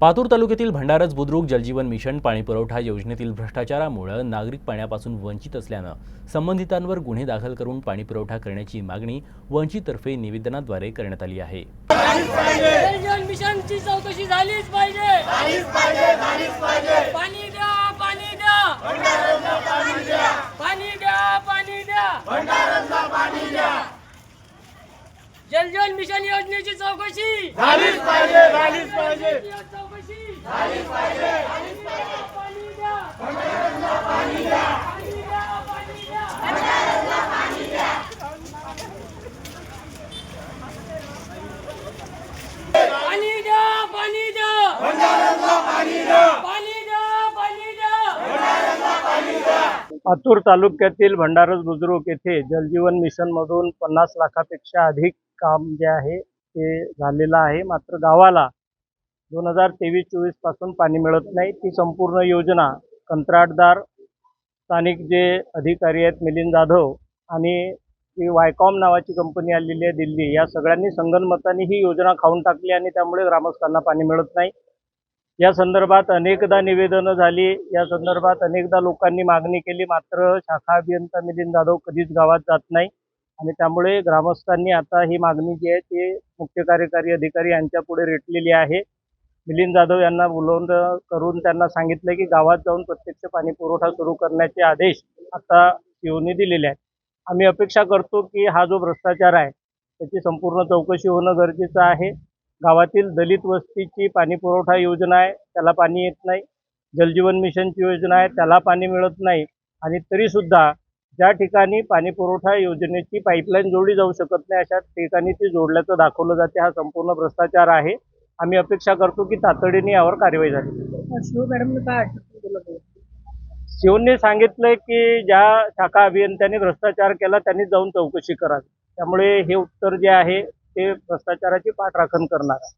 पातूर तालुक्यातील भंडारज बुद्रुक जलजीवन मिशन पाणीपुरवठा योजनेतील भ्रष्टाचारामुळे नागरिक पाण्यापासून वंचित असल्यानं संबंधितांवर गुन्हे दाखल करून पाणीपुरवठा करण्याची मागणी वंचिततर्फे निवेदनाद्वारे करण्यात आली आहे. चौकशी झालीच पाहिजे. जल जीवन मिशन योजनेची चौकशी. झालीच पाहिजे झालीच पाहिजे. चौकशी. झालीच पाहिजे. पाणी द्या पाणी द्या. पाणी द्या पाणी द्या. पाणी द्या पाणी द्या. पाणी द्या पातूर तालुक्यातील भंडारज बुद्रुक येथे जलजीवन मिशन मधून पन्नास लाखापेक्षा अधिक काम जे आहे ते झालेलं आहे. मात्र गावाला दोन हजार तेवीस चोवीसपासून पाणी मिळत नाही. ती संपूर्ण योजना कंत्राटदार स्थानिक जे अधिकारी आहेत मिलिंद जाधव आणि ती वायकॉम नावाची कंपनी आलेली आहे दिल्ली. या सगळ्यांनी संगनमताने ही योजना खाऊन टाकली आणि त्यामुळे ग्रामस्थांना पाणी मिळत नाही. या संदर्भात अनेकदा निवेदनं झाली. या संदर्भात अनेकदा लोकांनी मागणी केली. मात्र शाखा अभियंता मिलिंद जाधव कधीच गावात जात नाही. आणि त्यामुळे ग्रामस्थांनी आता ही मागणी जी आहे ती मुख्य कार्यकारी अधिकारी यांच्या पुढे रेटलेली आहे. मिलिंद जाधव यांना बोलवून करून त्यांना सांगितलं की गावात जाऊन प्रत्यक्ष पाणी पुरवठा सुरू करण्याचे आदेश आता सीओनी दिलेले आहेत. आम्ही अपेक्षा करतो की हा जो भ्रष्टाचार आहे त्याची संपूर्ण चौकशी होणं गरजेचं आहे. गावातील दलित वस्तीची पाणी पुरवठा योजना आहे त्याला पाणी येत नाही. जलजीवन मिशनची योजना आहे त्याला पाणी मिळत नाही. आणि तरीसुद्धा ज्या ठिकाणी पाणी पुरवठा योजनेची पाईपलाईन जोडली जाऊ शकत नाही अशा ठिकाणी ती जोडल्याचं दाखवलं जाते. हा संपूर्ण भ्रष्टाचार आहे. आम्ही अपेक्षा करतो की तातडीने यावर कारवाई झाली. शिव मॅडम काय आश्वासन दिलं शिवनने सांगितलंय की ज्या शाखा अभियंत्यांनी भ्रष्टाचार केला त्यांनी जाऊन चौकशी करावी. त्यामुळे हे उत्तर जे आहे ते भ्रष्टाचाराची पाठराखण करणार आहे.